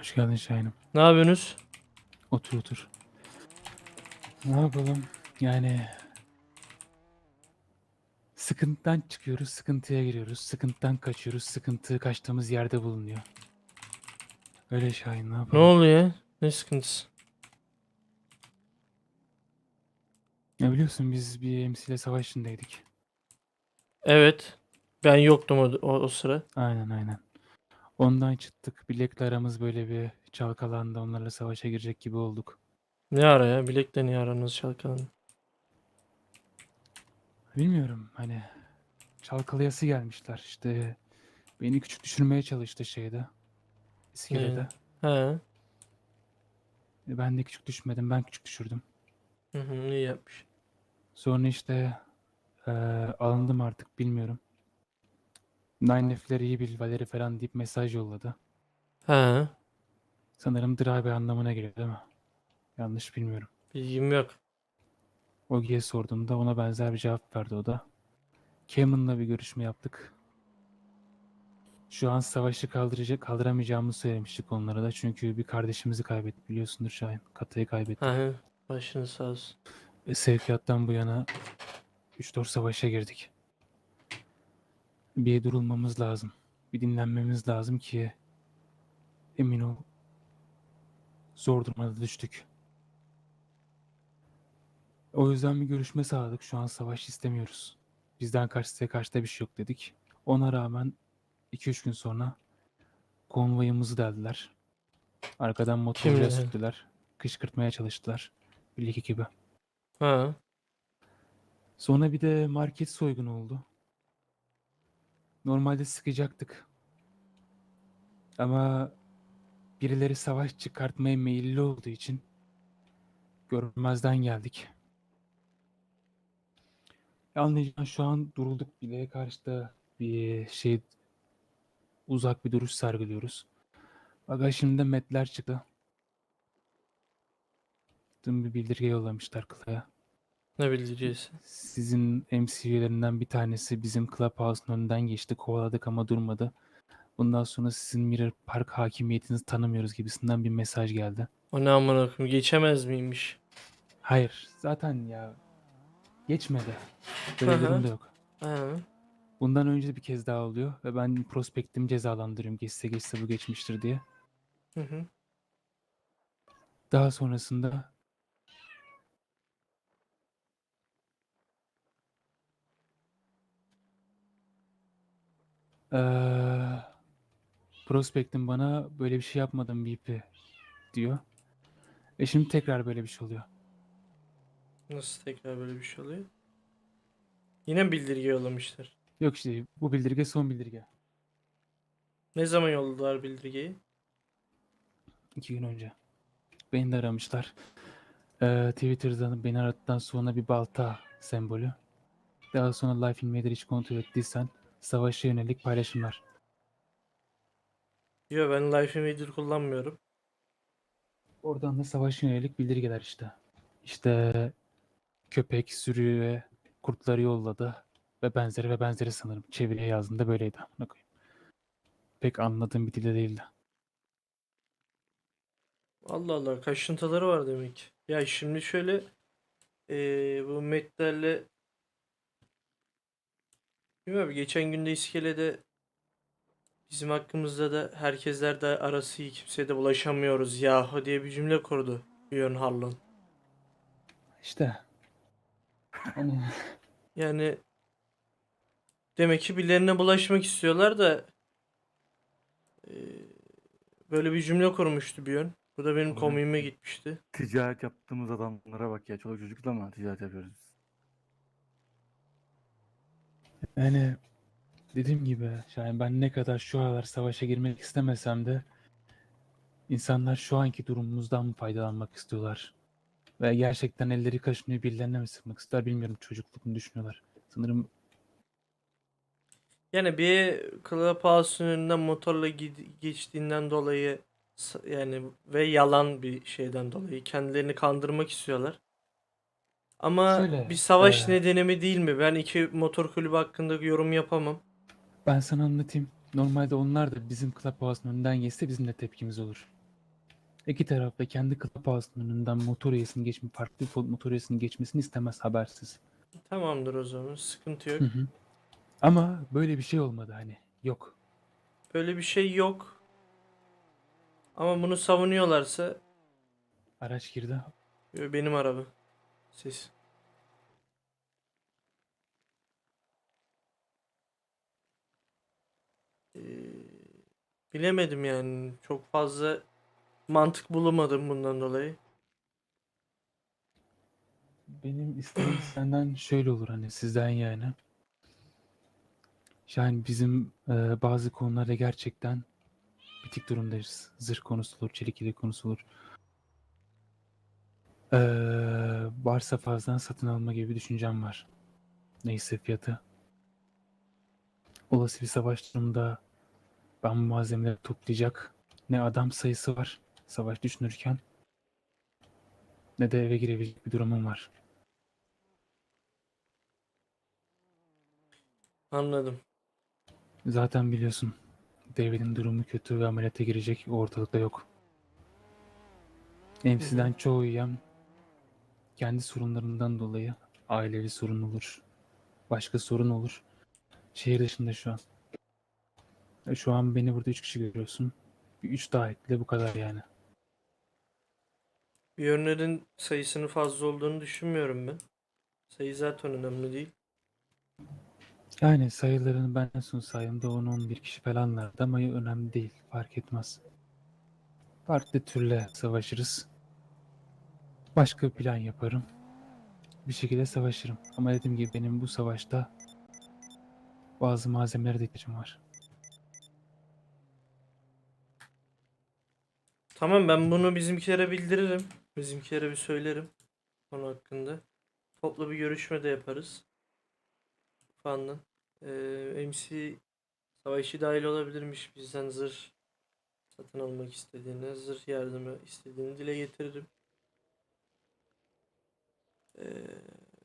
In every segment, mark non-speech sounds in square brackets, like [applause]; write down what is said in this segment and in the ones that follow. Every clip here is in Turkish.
Hoş geldin Şahin'im. Ne yapıyorsunuz? Otur otur. Ne yapalım? Yani sıkıntıdan çıkıyoruz, sıkıntıya giriyoruz. Sıkıntıdan kaçıyoruz, sıkıntı kaçtığımız yerde bulunuyor. Öyle Şahin ne Ne yapalım? oluyor? Ne sıkıntısı? Ya biliyorsun biz bir MC ile savaş içindeydik. Evet. Ben yoktum o, o, o sıra. Aynen aynen. Ondan çıktık. Bilekle aramız böyle bir çalkalandı. Onlarla savaşa girecek gibi olduk. Ne ara ya? Bilekle niye aranız çalkalandı? Bilmiyorum hani çalkalayası gelmişler. İşte beni küçük düşürmeye çalıştı şeyde. İskelede. He. E, Ben de küçük düşmedim. Ben küçük düşürdüm. Hı hı, iyi yapmış. Sonra işte eee, alındım artık bilmiyorum. Nine F'leri iyi bil Valeri falan deyip mesaj yolladı. He. Sanırım Drabe anlamına geliyor değil mi? Yanlış bilmiyorum. Bilgim yok. Ogi'ye sorduğumda ona benzer bir cevap verdi o da. Cameron'la bir görüşme yaptık. Şu an savaşı kaldıracak, kaldıramayacağımızı söylemiştik onlara da. Çünkü bir kardeşimizi kaybettik biliyorsundur Şahin. Katayı kaybettik. He. Başınız sağ olsun. Sevkiyattan bu yana 3-4 savaşa girdik. Bir durulmamız lazım. Bir dinlenmemiz lazım ki emin ol zor durumda düştük. O yüzden bir görüşme sağladık. Şu an savaş istemiyoruz. Bizden karşı size karşı da bir şey yok dedik. Ona rağmen 2-3 gün sonra konvoyumuzu deldiler. Arkadan Kimle? sürttüler. Kışkırtmaya çalıştılar. Birlik ekibi. Ha. Sonra bir de market soygunu oldu. Normalde sıkacaktık. Ama birileri savaş çıkartmaya meyilli olduğu için görmezden geldik. Anlayacağın şu an durulduk bile karşı da bir şey uzak bir duruş sergiliyoruz. Fakat şimdi de metler çıktı. Dün bir bildirge yollamışlar Kıla'ya. Ne bildireceğiz? Sizin MC üyelerinden bir tanesi bizim Clubhouse'un önünden geçti. Kovaladık ama durmadı. Bundan sonra sizin Mirror Park hakimiyetinizi tanımıyoruz gibisinden bir mesaj geldi. O ne amına koyayım? Geçemez miymiş? Hayır. Zaten ya geçmedi. Böyle bir Hı hı. durum da yok. Bundan önce bir kez daha oluyor ve ben prospektimi cezalandırıyorum geçse geçse bu geçmiştir diye. Hı hı. Daha sonrasında eee prospektim bana böyle bir şey yapmadım BP diyor. Ve şimdi tekrar böyle bir şey oluyor. Nasıl tekrar böyle bir şey oluyor? Yine mi bildirge yollamışlar? Yok işte bu bildirge son bildirge. Ne zaman yolladılar bildirgeyi? İki gün önce. Beni de aramışlar. Eee Twitter'dan beni aradıktan sonra bir balta sembolü. Daha sonra Life Invader hiç kontrol ettiysen savaşa yönelik paylaşımlar. Yo ben Life Invader kullanmıyorum. Oradan da savaşa yönelik bildirgeler işte. İşte köpek, sürü ve kurtları yolladı ve benzeri ve benzeri sanırım. Çeviriye yazdığında böyleydi. amına koyayım. Pek anladığım bir dilde değildi. Allah Allah kaşıntıları var demek. Ya şimdi şöyle eee, bu metlerle Bilmiyorum geçen günde iskelede bizim hakkımızda da herkesler de arası iyi kimseye de bulaşamıyoruz yahu diye bir cümle kurdu Björn Harlan. İşte. Hani Yani demek ki birilerine bulaşmak istiyorlar da eee, böyle bir cümle kurmuştu Björn. Bu da benim komiğime gitmişti. Ticaret yaptığımız adamlara bak ya. Çoluk çocukla mı ticaret yapıyoruz biz? Yani dediğim gibi yani ben ne kadar şu aralar savaşa girmek istemesem de insanlar şu anki durumumuzdan faydalanmak istiyorlar? Ve gerçekten elleri kaşınıyor birilerine mi sıkmak ister bilmiyorum çocukluk mu düşünüyorlar. Sanırım Yani bir Clubhouse'un önünden motorla geçtiğinden dolayı yani ve yalan bir şeyden dolayı kendilerini kandırmak istiyorlar. Ama Şöyle, bir savaş eee, nedeni mi değil mi? Ben iki motor kulübü hakkında yorum yapamam. Ben sana anlatayım. Normalde onlar da bizim Clubhouse'un önünden geçse bizim de tepkimiz olur. İki taraf da kendi clubhouse'un önünden motor üyesinin geçme, farklı bir motor üyesinin geçmesini istemez habersiz. Tamamdır o zaman. Sıkıntı yok. Hı hı. Ama böyle bir şey olmadı hani. Yok. Böyle bir şey yok. Ama bunu savunuyorlarsa Araç girdi. Benim araba. Siz. Ee, bilemedim yani. Çok fazla mantık bulamadım bundan dolayı. Benim isteğim [clears throat] senden şöyle olur hani sizden yani. Yani bizim e, bazı konularda gerçekten bitik durumdayız. Zırh konusu olur, çelik yelek konusu olur. Ee, varsa fazladan satın alma gibi bir düşüncem var. Neyse fiyatı. Olası bir savaş durumunda ben bu malzemeleri toplayacak ne adam sayısı var savaş düşünürken ne de eve girebilecek bir durumum var. Anladım. Zaten biliyorsun devletin durumu kötü ve ameliyata girecek ortalıkta yok. Emsiden çoğu üyem kendi sorunlarından dolayı ailevi sorun olur. Başka sorun olur. Şehir dışında şu an. E, Şu an beni burada üç kişi görüyorsun. Bir üç daha ekle bu kadar yani. Yönlerin sayısının fazla olduğunu düşünmüyorum ben. Sayı zaten önemli değil. Yani sayılarını ben en son sayımda 10-11 kişi falanlardı ama önemli değil. Fark etmez. Farklı türle savaşırız. Başka bir plan yaparım. Bir şekilde savaşırım. Ama dediğim gibi benim bu savaşta bazı malzemelere de ihtiyacım var. Tamam ben bunu bizimkilere bildiririm. Bizimkilere bir söylerim. Konu hakkında. Toplu bir görüşme de yaparız. Fandan. Ee, MC savaşı dahil olabilirmiş. Bizden zırh satın almak istediğini, zırh yardımı istediğini dile getiririm. Ee,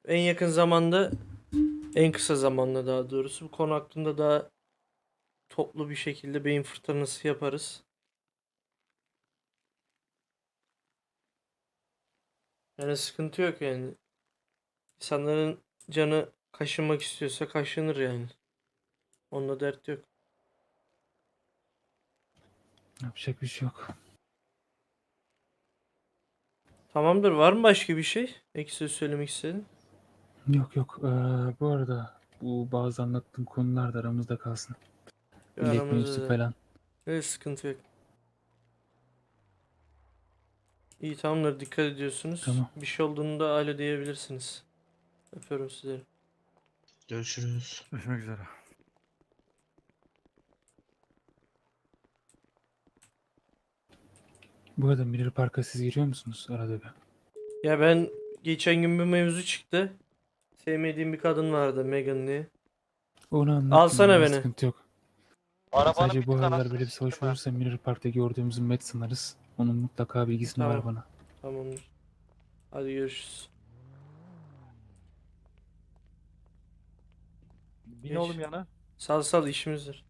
en yakın zamanda, en kısa zamanda daha doğrusu bu konu hakkında daha toplu bir şekilde beyin fırtınası yaparız. Yani sıkıntı yok yani. İnsanların canı kaşınmak istiyorsa kaşınır yani. Onunla dert yok. Yapacak bir şey yok. Tamamdır. Var mı başka bir şey? Ekstra söylemek istedin. Yok yok. Ee, bu arada bu bazı anlattığım konular da aramızda kalsın. Bilek aramızda mevzusu da. falan. Evet sıkıntı yok. İyi tamamdır. Dikkat ediyorsunuz. Tamam. Bir şey olduğunda alo diyebilirsiniz. Öpüyorum sizleri. Görüşürüz. Görüşmek üzere. Bu arada Mirror Park'a siz giriyor musunuz arada bir? Ya ben geçen gün bir mevzu çıktı. Sevmediğim bir kadın vardı Megan diye. Onu anlatmayayım Alsana beni. Sıkıntı yok. Arabanın Sadece bu aralar böyle bir savaş olursa Mirror Park'ta gördüğümüzü met sanarız. Onun mutlaka bilgisini Tamam. ver bana. Tamamdır. Hadi görüşürüz. Bin Geç. oğlum yana. Sal sal işimizdir.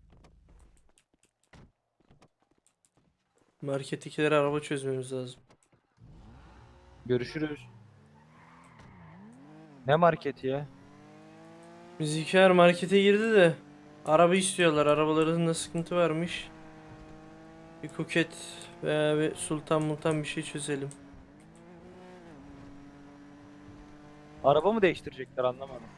Markettekileri araba çözmemiz lazım. Görüşürüz. Ne marketi ya? Bizimkiler markete girdi de araba istiyorlar. Arabalarında sıkıntı varmış. Bir kuket veya bir sultan multan bir şey çözelim. Araba mı değiştirecekler anlamadım.